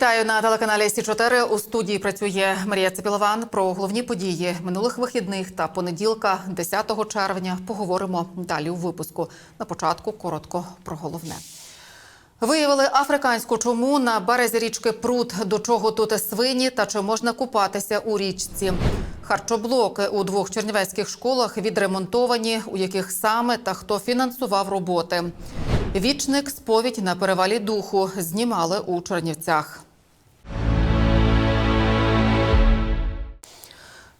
Вітаю на телеканалі Сі 4 У студії працює Марія Цепілован. Про головні події минулих вихідних та понеділка, 10 червня. Поговоримо далі у випуску. На початку коротко про головне. Виявили африканську чуму на березі річки Прут. До чого тут свині та чи можна купатися у річці? Харчоблоки у двох чернівецьких школах відремонтовані, у яких саме та хто фінансував роботи. Вічник сповідь на перевалі духу знімали у Чернівцях.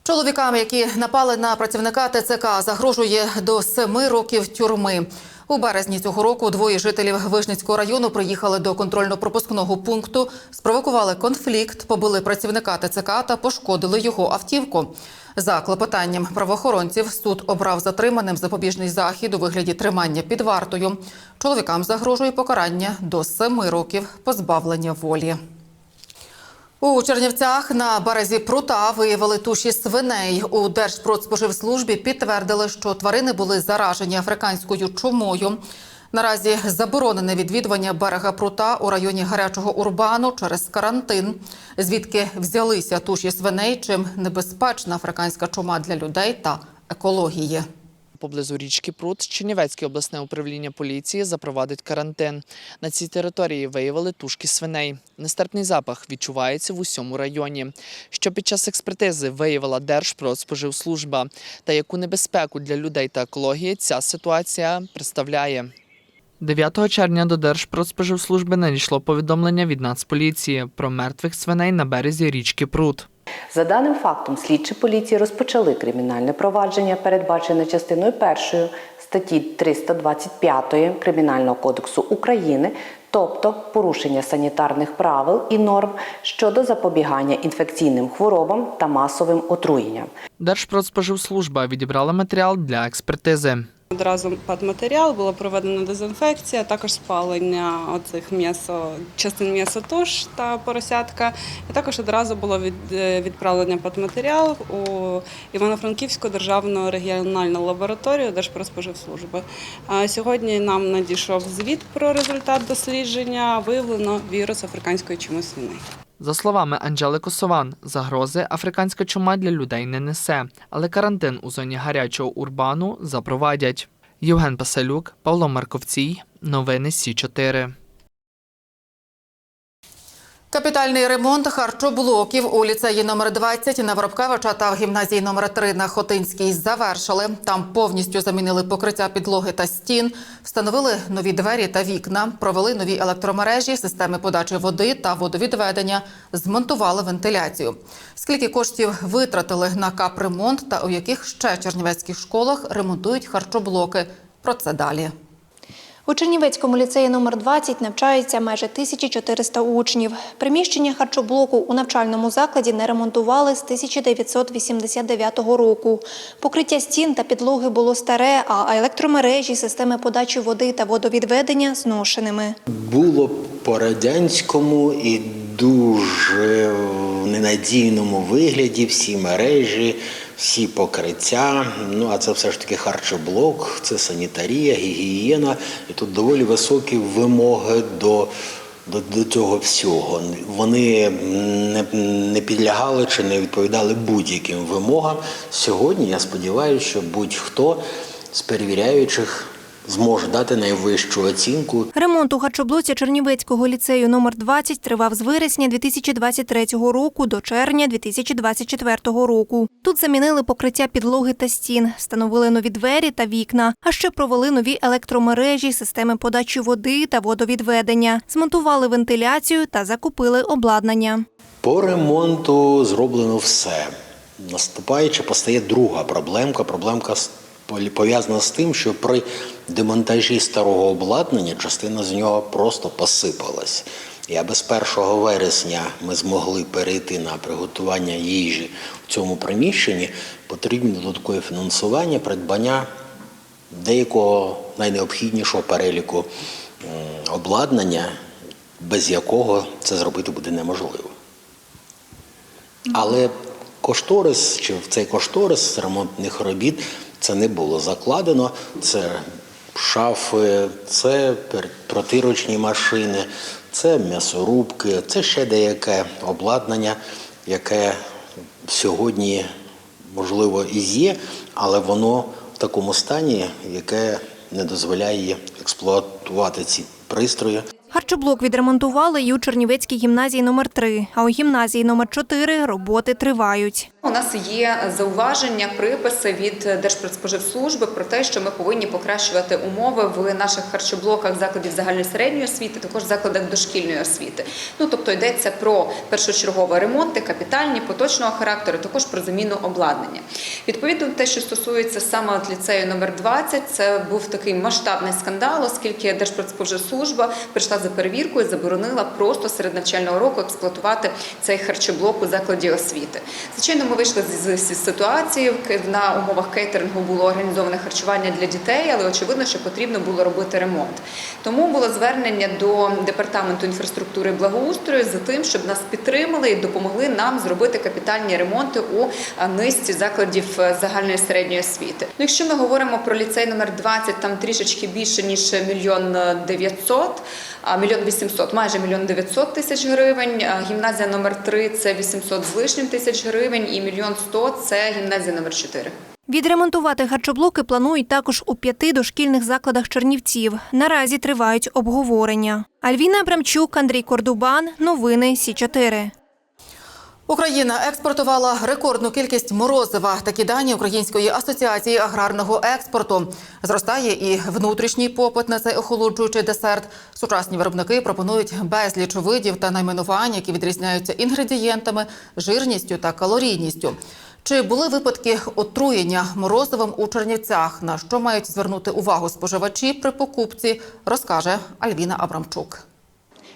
Чоловікам, які напали на працівника ТЦК, загрожує до семи років тюрми. У березні цього року двоє жителів Вижницького району приїхали до контрольно-пропускного пункту, спровокували конфлікт, побили працівника ТЦК та пошкодили його автівку. За клопотанням правоохоронців суд обрав затриманим запобіжний захід у вигляді тримання під вартою. Чоловікам загрожує покарання до семи років позбавлення волі. У Чернівцях на березі прута виявили туші свиней. У Держпродспоживслужбі підтвердили, що тварини були заражені африканською чумою. Наразі заборонене відвідування берега прута у районі гарячого урбану через карантин. Звідки взялися туші свиней, чим небезпечна африканська чума для людей та екології. Поблизу річки Прут Чернівецьке обласне управління поліції запровадить карантин. На цій території виявили тушки свиней. Нестерпний запах відчувається в усьому районі. Що під час експертизи виявила Держпродспоживслужба та яку небезпеку для людей та екології ця ситуація представляє. 9 червня до Держпродспоживслужби надійшло повідомлення від Нацполіції про мертвих свиней на березі річки Прут. За даним фактом, слідчі поліції розпочали кримінальне провадження, передбачене частиною першої статті 325 Кримінального кодексу України, тобто порушення санітарних правил і норм щодо запобігання інфекційним хворобам та масовим отруєнням. Держпродспоживслужба відібрала матеріал для експертизи. Одразу матеріал була проведена дезінфекція, також спалення оцих м'ясо, частин м'ясотуш та поросятка. І також одразу було від, е, відправлення матеріал у Івано-Франківську державну регіональну лабораторію Держпродспоживслужби. Сьогодні нам надійшов звіт про результат дослідження. Виявлено вірус африканської чуми свиней. За словами Анжели Косован, загрози африканська чума для людей не несе, але карантин у зоні гарячого урбану запровадять. Євген Пасалюк, Павло Марковцій. Новини Сі 4 Капітальний ремонт харчоблоків у ліцеї номер 20 на Воробкевича та в гімназії номер 3 на Хотинській завершили. Там повністю замінили покриття підлоги та стін, встановили нові двері та вікна, провели нові електромережі, системи подачі води та водовідведення, змонтували вентиляцію. Скільки коштів витратили на капремонт та у яких ще чернівецьких школах ремонтують харчоблоки? Про це далі. У Чернівецькому ліцеї номер 20 навчаються майже 1400 учнів. Приміщення харчоблоку у навчальному закладі не ремонтували з 1989 року. Покриття стін та підлоги було старе, а електромережі, системи подачі води та водовідведення зношеними. було по-радянському і дуже в ненадійному вигляді всі мережі, всі покриття. Ну а це все ж таки харчоблок, це санітарія, гігієна. І тут доволі високі вимоги до. До, до цього всього вони не, не підлягали чи не відповідали будь-яким вимогам. Сьогодні я сподіваюся, що будь-хто з перевіряючих зможе дати найвищу оцінку Ремонт у харчоблоці Чернівецького ліцею номер 20 тривав з вересня 2023 року до червня 2024 року. Тут замінили покриття підлоги та стін, встановили нові двері та вікна, а ще провели нові електромережі, системи подачі води та водовідведення, змонтували вентиляцію та закупили обладнання. По ремонту зроблено все. Наступаючи, постає друга проблемка. Проблемка пов'язана з тим, що при демонтажі старого обладнання частина з нього просто посипалась. І аби з 1 вересня ми змогли перейти на приготування їжі в цьому приміщенні, потрібно додаткове фінансування, придбання деякого найнеобхіднішого переліку обладнання, без якого це зробити буде неможливо. Але кошторис, чи в цей кошторис ремонтних робіт це не було закладено. Це шафи, це протирочні машини, це м'ясорубки, це ще деяке обладнання, яке сьогодні, можливо, і є, але воно в такому стані, яке не дозволяє експлуатувати ці пристрої. Харчоблок відремонтували і у Чернівецькій гімназії номер 3 а у гімназії номер 4 роботи тривають. У нас є зауваження, приписи від Держпродспоживслужби про те, що ми повинні покращувати умови в наших харчоблоках закладів загальної середньої освіти, також закладах дошкільної освіти. Ну тобто йдеться про першочергові ремонти, капітальні, поточного характеру, також про заміну обладнання. Відповідно, те, що стосується саме от ліцею номер 20, це був такий масштабний скандал, оскільки Держпродспоживслужба прийшла за перевіркою, заборонила просто серед навчального року експлуатувати цей харчоблок у закладі освіти. Звичайно, ми вийшли з, з, з ситуації на умовах кейтерингу було організоване харчування для дітей, але очевидно, що потрібно було робити ремонт. Тому було звернення до департаменту інфраструктури і благоустрою за тим, щоб нас підтримали і допомогли нам зробити капітальні ремонти у низці закладів е, загальної середньої освіти. Ну, якщо ми говоримо про ліцей номер 20, там трішечки більше ніж мільйон дев'ятсот, а мільйон вісімсот, майже мільйон дев'ятсот тисяч гривень. Гімназія номер 3 – це 800 з лишнім тисяч гривень, і мільйон сто – це гімназія номер 4. Відремонтувати харчоблоки планують також у п'яти дошкільних закладах Чернівців. Наразі тривають обговорення. Альвіна Абрамчук, Андрій Кордубан. Новини Сі 4 Україна експортувала рекордну кількість морозива. Такі дані Української асоціації аграрного експорту. Зростає і внутрішній попит на цей охолоджуючий десерт. Сучасні виробники пропонують безліч видів та найменувань, які відрізняються інгредієнтами, жирністю та калорійністю. Чи були випадки отруєння морозивом у Чернівцях? На що мають звернути увагу споживачі при покупці? Розкаже Альвіна Абрамчук.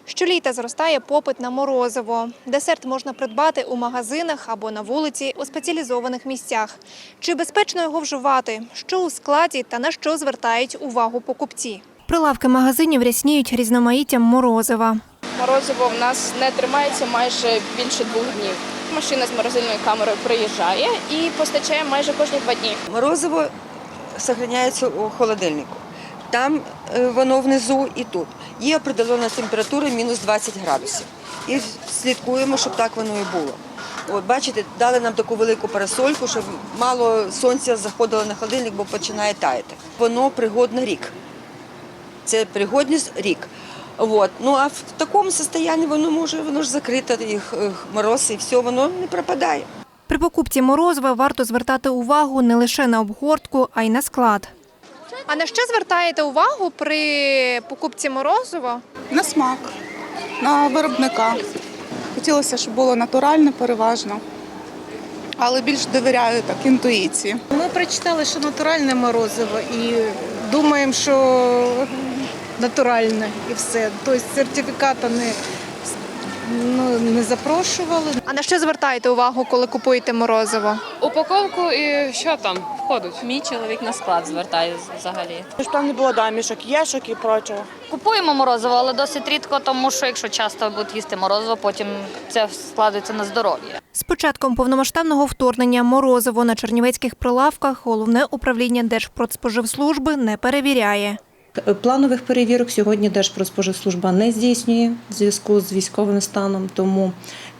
Щоліта зростає попит на морозиво. Десерт можна придбати у магазинах або на вулиці у спеціалізованих місцях. Чи безпечно його вживати? Що у складі та на що звертають увагу покупці? Прилавки магазинів рясніють різноманіттям морозива. Морозиво в нас не тримається майже більше двох днів. Машина з морозильною камерою приїжджає і постачає майже кожні два дні. Морозиво зберігається у холодильнику. Там е, воно внизу і тут. Є определена температура мінус 20 градусів. І слідкуємо, щоб так воно і було. От бачите, дали нам таку велику парасольку, щоб мало сонця заходило на холодильник, бо починає таяти. Воно пригодне рік. Це пригодність рік. От. Ну а в такому стані воно може, воно ж закрите, їх мороз і все, воно не пропадає. При покупці морозива варто звертати увагу не лише на обгортку, а й на склад. А на що звертаєте увагу при покупці морозива? на смак, на виробника. Хотілося, щоб було натуральне переважно, але більш довіряю так інтуїції. Ми прочитали, що натуральне морозиво, і думаємо, що натуральне і все. Тобто сертифіката не, ну, не запрошували. А на що звертаєте увагу, коли купуєте морозиво? Упаковку і що там входить? Мій чоловік на склад звертає взагалі. Щоб там не було дамішок, єшок і прочого. Купуємо морозиво, але досить рідко, тому що якщо часто будуть їсти морозиво, потім це складається на здоров'я. З початком повномасштабного вторгнення морозиво на чернівецьких прилавках головне управління Держпродспоживслужби не перевіряє. Планових перевірок сьогодні Держпродспоживслужба не здійснює в зв'язку з військовим станом, тому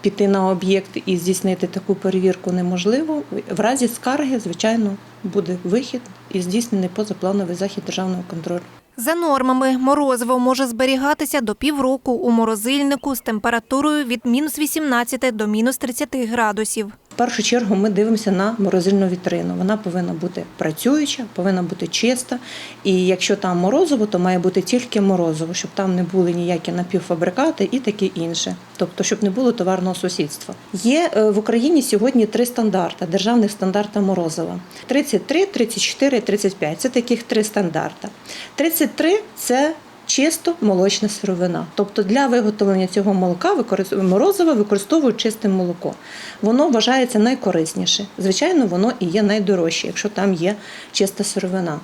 піти на об'єкт і здійснити таку перевірку неможливо. В разі скарги, звичайно, буде вихід і здійснений позаплановий захід державного контролю. За нормами, морозиво може зберігатися до півроку у морозильнику з температурою від мінус 18 до мінус 30 градусів. В першу чергу ми дивимося на морозильну вітрину. Вона повинна бути працююча, повинна бути чиста. І якщо там морозиво, то має бути тільки морозиво, щоб там не були ніякі напівфабрикати і таке інше. Тобто, щоб не було товарного сусідства. Є е, в Україні сьогодні три стандарти державних стандарти морозива: 33, 34, 35. Це таких три стандарти. 33 – це Чисто молочна сировина. Тобто для виготовлення цього молока морозива використовують чисте молоко. Воно вважається найкорисніше. Звичайно, воно і є найдорожче, якщо там є чиста сировина.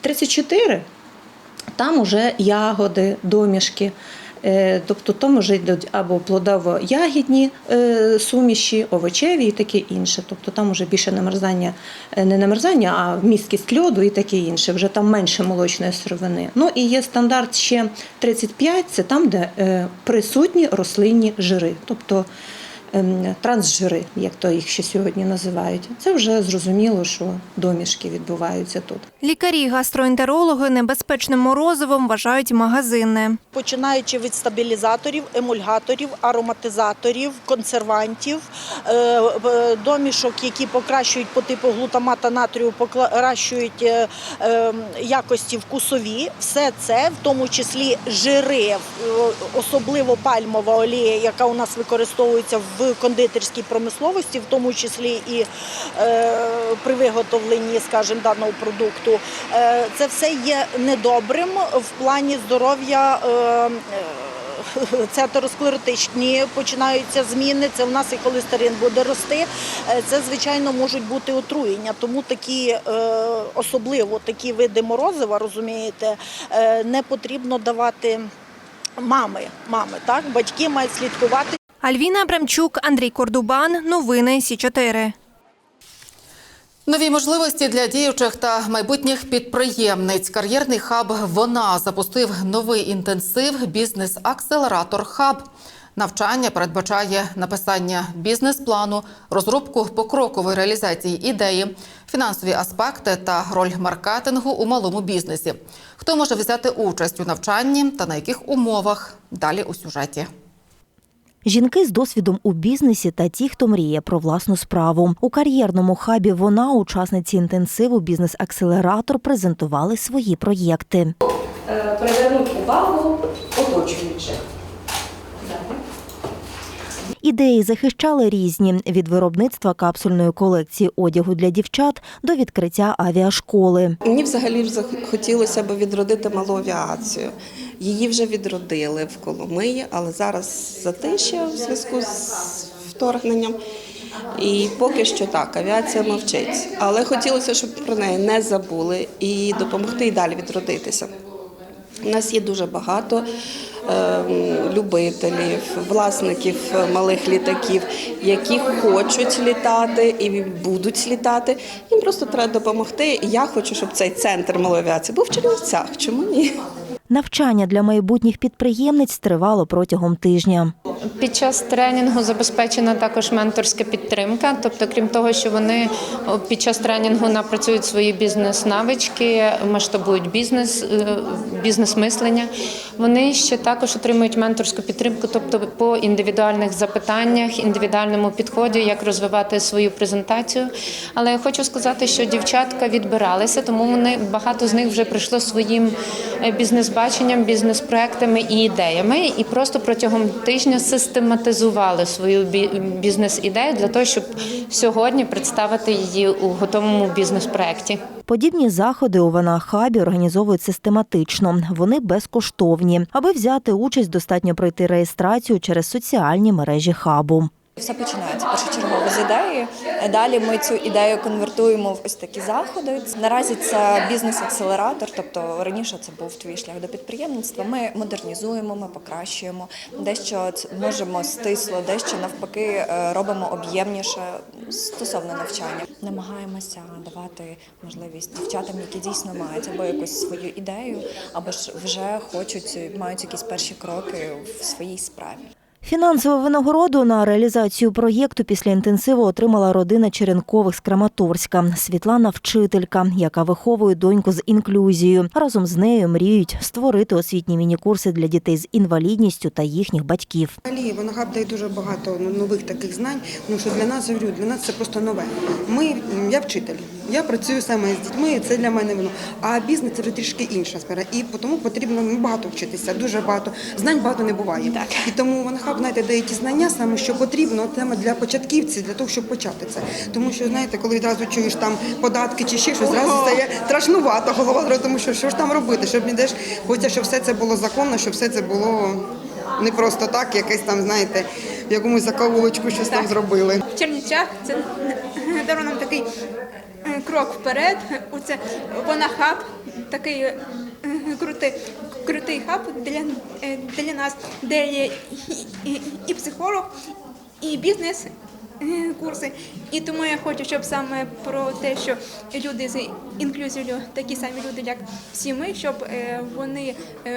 34 там уже ягоди, домішки. Е, Тобто там вже йдуть або плодово-ягідні е, суміші, овочеві і таке інше. Тобто там вже більше намерзання, е, не намерзання, а місткість льоду і таке інше. Вже там менше молочної сировини. Ну і є стандарт ще 35, це там, де присутні рослинні жири. Тобто трансжири, як то їх ще сьогодні називають. Це вже зрозуміло, що домішки відбуваються тут. Лікарі, гастроентерологи небезпечним морозивом вважають магазинне. починаючи від стабілізаторів, емульгаторів, ароматизаторів, консервантів, е, е, домішок, які покращують по типу глутамата натрію, покращують е, якості вкусові. Все це, в тому числі жири, особливо пальмова олія, яка у нас використовується в кондитерській промисловості, в тому числі і е, при виготовленні, скажімо, даного продукту. Е, це все є недобрим в плані здоров'я. е, Це атеросклеротичні починаються зміни. Це в нас і холестерин буде рости. Це звичайно можуть бути отруєння. Тому такі особливо такі види морозива, розумієте, не потрібно давати мами. Мами так батьки мають слідкувати. Альвіна Абрамчук, Андрій Кордубан. Новини Сі 4 Нові можливості для діючих та майбутніх підприємниць. Кар'єрний хаб Вона запустив новий інтенсив бізнес-акселератор Хаб. Навчання передбачає написання бізнес-плану, розробку покрокової реалізації ідеї, фінансові аспекти та роль маркетингу у малому бізнесі. Хто може взяти участь у навчанні та на яких умовах? Далі у сюжеті. Жінки з досвідом у бізнесі та ті, хто мріє про власну справу. У кар'єрному хабі вона, учасниці інтенсиву Бізнес-акселератор, презентували свої проєкти. привернути увагу оточуючих. Ідеї захищали різні від виробництва капсульної колекції одягу для дівчат до відкриття авіашколи. Мені взагалі ж хотілося б відродити малу авіацію. Її вже відродили в Коломиї, але зараз затишя в зв'язку з вторгненням. І поки що так, авіація мовчить. Але хотілося, щоб про неї не забули і допомогти і далі відродитися. У нас є дуже багато ем, любителів, власників малих літаків, які хочуть літати і будуть літати. Їм просто треба допомогти. Я хочу, щоб цей центр малої авіації був в Чернівцях. Чому ні? Навчання для майбутніх підприємниць тривало протягом тижня. Під час тренінгу забезпечена також менторська підтримка. Тобто, крім того, що вони під час тренінгу напрацюють свої бізнес-навички, масштабують бізнес, е, бізнес-мислення. Вони ще також отримують менторську підтримку, тобто по індивідуальних запитаннях, індивідуальному підході, як розвивати свою презентацію. Але я хочу сказати, що дівчатка відбиралися, тому вони багато з них вже прийшло своїм е, бізнес-баченням, бізнес-проектами і ідеями, і просто протягом тижня систематизували свою бі- бізнес-ідею для того, щоб сьогодні представити її у готовому бізнес-проекті. Подібні заходи у Ванахабі організовують систематично. Вони безкоштовні. Аби взяти участь, достатньо пройти реєстрацію через соціальні мережі хабу. Все починається першочергово з ідеї. Далі ми цю ідею конвертуємо в ось такі заходи. Наразі це бізнес-акселератор, тобто раніше це був твій шлях до підприємництва. Ми модернізуємо, ми покращуємо, дещо можемо стисло, дещо навпаки е, робимо об'ємніше стосовно навчання. Намагаємося давати можливість дівчатам, які дійсно мають або якусь свою ідею, або ж вже хочуть мають якісь перші кроки в своїй справі. Фінансову винагороду на реалізацію проєкту після інтенсиву отримала родина Черенкових з Краматорська. Світлана вчителька, яка виховує доньку з інклюзією. Разом з нею мріють створити освітні міні-курси для дітей з інвалідністю та їхніх батьків. Взагалі Вонагаб дає дуже багато ну, нових таких знань, тому що для нас говорю, для нас це просто нове. Ми, я вчитель, я працюю саме з дітьми, і це для мене воно. А бізнес це вже трішки інша сфера. І тому потрібно ну, багато вчитися, дуже багато. Знань багато не буває. Так. І тому Вонагаб, знаєте, дає ті знання саме, що потрібно саме для початківців, для того, щоб почати це. Тому що, знаєте, коли відразу чуєш там податки чи ще щось, зразу стає страшнувато голова, тому що що ж там робити, щоб не деш, хочеться, щоб все це було законно, щоб все це було не просто так, якесь там, знаєте, в якомусь закавулочку щось там зробили. В Чернівцях це нам такий крок вперед. Оце вона хаб, такий е, крутий крутий хаб для, е, для нас, де є і, і, психолог, і бізнес. е, Курси, і тому я хочу, щоб саме про те, що люди з інклюзією, такі самі люди, як всі ми, щоб е, вони е,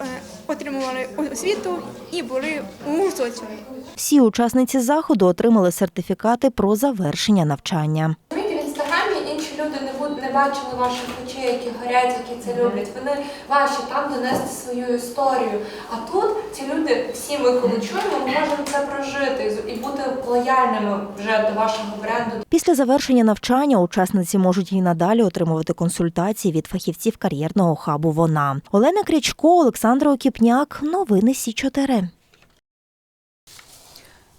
е, отримували освіту і були у соціумі. Всі учасниці заходу отримали сертифікати про завершення навчання. Розумієте, в інстаграмі інші люди не буд- не бачили ваших очей, які горять, які це люблять. Вони ваші там донести свою історію. А тут ці люди, всі ми коли чуємо, ми можемо це прожити і бути лояльними вже до вашого бренду, Після завершення навчання учасниці можуть і надалі отримувати консультації від фахівців кар'єрного хабу. Вона Олена Крячко, Олександра Окіпняк. Новини Сі 4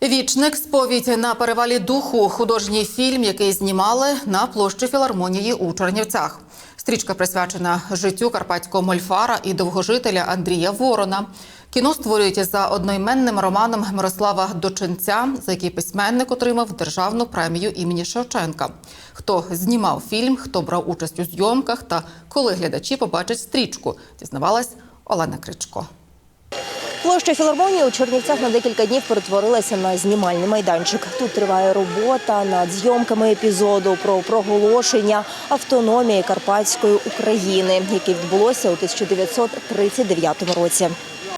Вічник сповідь на перевалі духу. Художній фільм, який знімали на площі філармонії у Чернівцях. Стрічка присвячена життю карпатського мольфара і довгожителя Андрія Ворона. Кіно створюють за одноіменним романом Мирослава Дочинця, за який письменник отримав державну премію імені Шевченка. Хто знімав фільм, хто брав участь у зйомках та коли глядачі побачать стрічку, дізнавалась Олена Кричко. Площа філармонії у Чернівцях на декілька днів перетворилася на знімальний майданчик. Тут триває робота над зйомками епізоду про проголошення автономії Карпатської України, яке відбулося у 1939 році.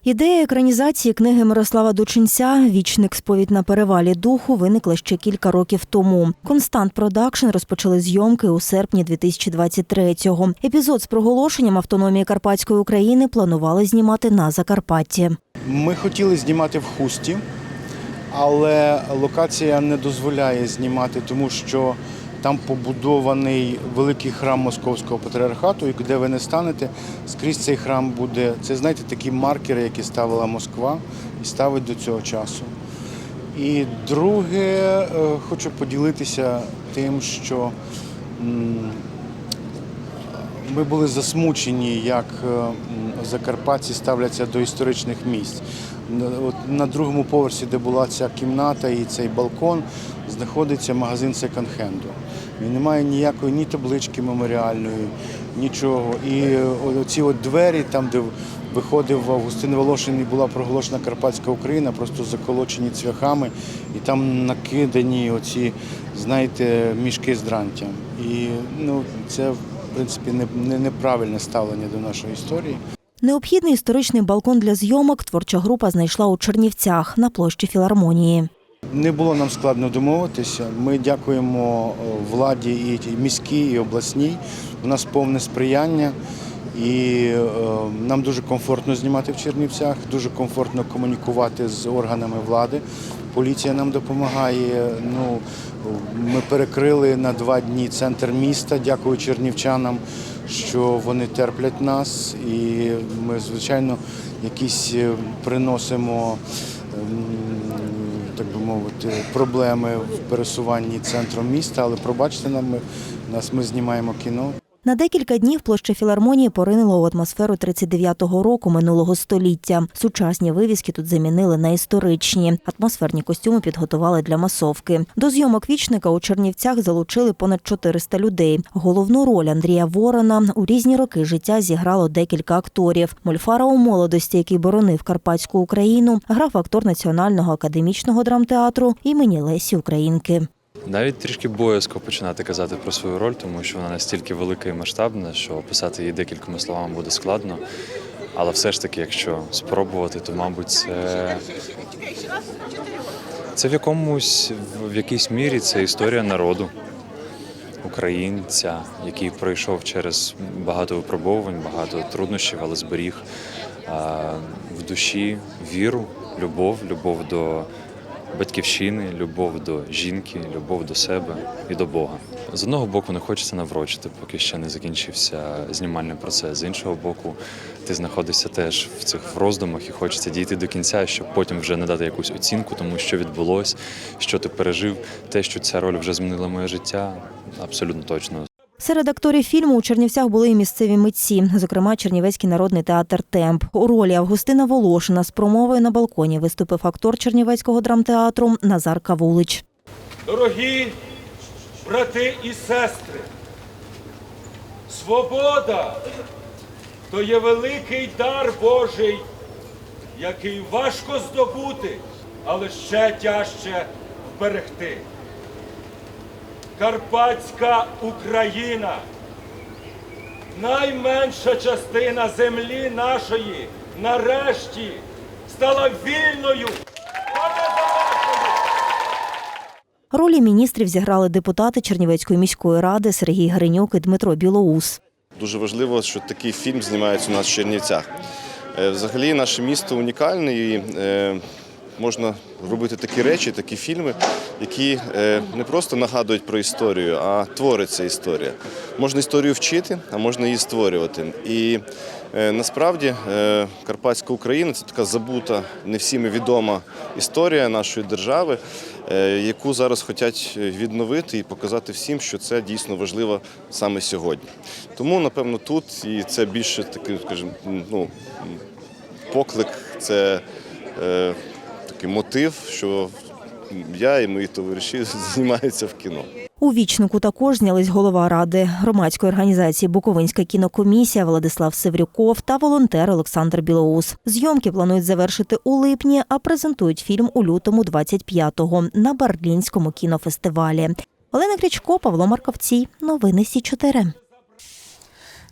Ідея екранізації книги Мирослава Дучинця Вічник сповідь на перевалі духу виникла ще кілька років тому. Констант Продакшн розпочали зйомки у серпні 2023-го. Епізод з проголошенням автономії Карпатської України планували знімати на Закарпатті. Ми хотіли знімати в хусті, але локація не дозволяє знімати, тому що там побудований великий храм Московського патріархату, і де ви не станете, скрізь цей храм буде. Це знаєте такі маркери, які ставила Москва і ставить до цього часу. І друге, е, хочу поділитися тим, що ми були засмучені, як е, закарпатці ставляться до історичних місць. От на другому поверсі, де була ця кімната і цей балкон, знаходиться магазин секонд-хенду. Він не має ніякої ні таблички меморіальної, нічого. І е, ці от двері, там, де виходив Августин Волошин і була проголошена Карпатська Україна, просто заколочені цвяхами, і там накидані оці, знаєте, мішки з дрантям. І ну, це, в принципі, не, неправильне ставлення до нашої історії. Необхідний історичний балкон для зйомок творча група знайшла у Чернівцях на площі філармонії. Не було нам складно домовитися. Ми дякуємо е, владі і міській, і обласній. У нас повне сприяння. І е, нам дуже комфортно знімати в Чернівцях, дуже комфортно комунікувати з органами влади. Поліція нам допомагає. Ну, ми перекрили на два дні центр міста. Дякую чернівчанам, що вони терплять нас. І ми, звичайно, якісь е, приносимо. Мовити, проблеми в пересуванні центром міста, але пробачте нам, ми, нас ми знімаємо кіно. На декілька днів площа філармонії поринила у атмосферу 39-го року минулого століття. Сучасні вивіски тут замінили на історичні. Атмосферні костюми підготували для масовки. До зйомок вічника у Чернівцях залучили понад 400 людей. Головну роль Андрія Ворона у різні роки життя зіграло декілька акторів. Мольфара у молодості, який боронив Карпатську Україну, грав актор Національного академічного драмтеатру імені Лесі Українки. Навіть трішки боязко починати казати про свою роль, тому що вона настільки велика і масштабна, що описати її декількома словами буде складно. Але все ж таки, якщо спробувати, то мабуть це, це в якомусь в якійсь мірі це історія народу українця, який пройшов через багато випробовувань, багато труднощів, але зберіг в душі віру, любов, любов до батьківщини, любов до жінки, любов до себе і до Бога. З одного боку, не хочеться наврочити, поки ще не закінчився знімальний процес. З іншого боку, ти знаходишся теж в цих роздумах і хочеться дійти до кінця, щоб потім вже надати якусь оцінку, тому що відбулось, що ти пережив, те, що ця роль вже змінила моє життя, абсолютно точно. Серед акторів фільму у Чернівцях були і місцеві митці, зокрема Чернівецький народний театр Темп. У ролі Августина Волошина з промовою на балконі виступив актор Чернівецького драмтеатру Назар Кавулич. Дорогі брати і сестри, свобода то є великий дар Божий, який важко здобути, але ще тяжче вберегти. Карпатська Україна найменша частина землі нашої нарешті стала вільною. Ролі міністрів зіграли депутати Чернівецької міської ради Сергій Гринюк і Дмитро Білоус. Дуже важливо, що такий фільм знімається у нас в Чернівцях. Е, Взагалі, наше місто унікальне і е, можна робити такі речі, такі фільми, які е, не просто нагадують про історію, а твориться історія. Можна історію вчити, а можна її створювати. І е, насправді е, Карпатська Україна це така забута, не всіми відома історія нашої держави, яку зараз хочуть відновити і показати всім, що це дійсно важливо саме сьогодні. Тому, напевно, тут і це більше такий, скажімо, ну, поклик, це такий мотив, що я і мої товариші знімаються в кіно. У вічнику також знялись голова ради громадської організації Буковинська кінокомісія Владислав Севрюков та волонтер Олександр Білоус. Зйомки планують завершити у липні, а презентують фільм у лютому 25-го на Берлінському кінофестивалі. Олена Крічко, Павло Марковцій. Новини Сі 4